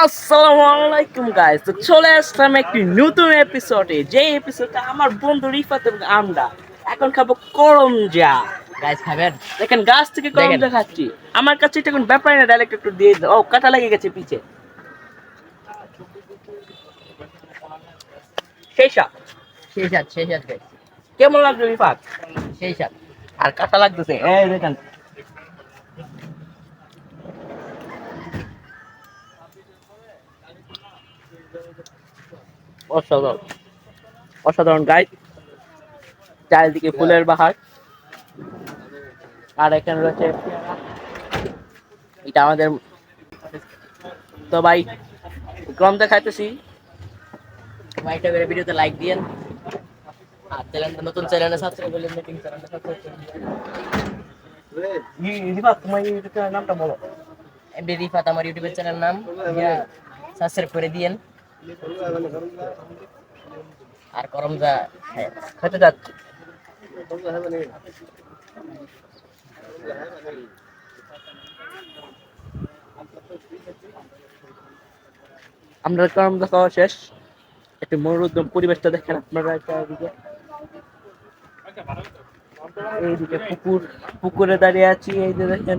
আসসালামু আলাইকুম গাইস তো চলে আসলাম একটি নতুন এপিসোডে যে এপিসোডটা আমার বন্ধু রিফাত এবং আমরা এখন খাব করমজা। গাইস খাবেন? দেখেন গাছ থেকে করমজা খাচ্ছি আমার কাছে এটা কোন ব্যাপারই না ডাইরেক্ট একটু দিয়ে দাও ও কাটা লেগে গেছে পিছে। সেই সাপ সেই সেই কেমন লাগল রিফাত? সেই সাত আর কাটা লাগতেছে। এই দেখেন অসাধারণ। অসাধারণ গাইড চারিদিকে ফুলের বাহার। আর এখানে রয়েছে এটা আমাদের তো ভাই গ্রমটা খাইতেছি। মাইটা করে ভিডিওতে লাইক দিয়েন। আর চ্যানেলটা নতুন চ্যানেলে সাবস্ক্রাইব করলেন মিটিং চ্যানেলটা সাবস্ক্রাইব করলেন নামটা বলো। রিফাত আমার ইউটিউবের চ্যানেল নাম। সাবস্ক্রাইব করে দিয়েন। আর করমজা হ্যাঁ খেতে যাচ্ছি। আমরা কারণ খাওয়া শেষ। একটু মনোরঞ্জন পরিবেশটা দেখেন আপনারা চারিদিকে এইদিকে পুকুর, পুকুরে দাঁড়িয়ে আছি, এই যে দেখেন।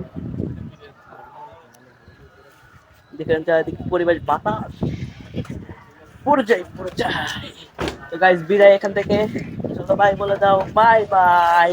দেখেন চারিদিকে পরিবেশ বাতাস। পড়ে যাই পড়ে যাই তো গাইজ বিদায় এখান থেকে ছোট ভাই বলে দাও বাই বাই